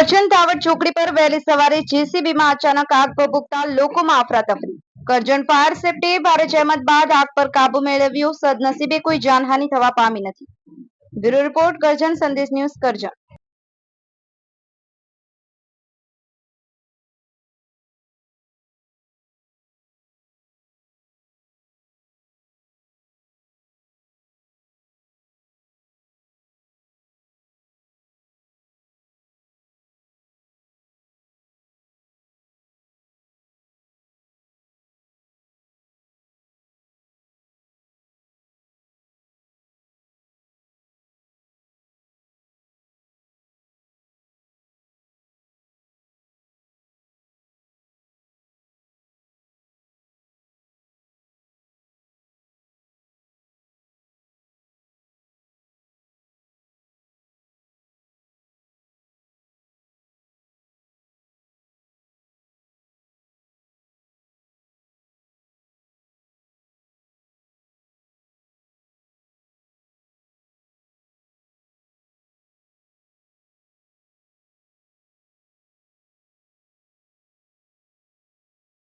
Karjan tower ચોકડી પર વહેલી સવારે જેસીબીમાં અચાનક આગ ભભૂકતા લોકોમાં અફરાતફરી કરજણ ફાયર સેફટીએ ભારે જહેમત બાદ આગ પર કાબુ મેળવ્યો. સદનસીબે કોઈ જાનહાનિ થવા પામી નથી. બ્યુરો રિપોર્ટ કરજણ સંદેશ ન્યૂઝ કરજણ.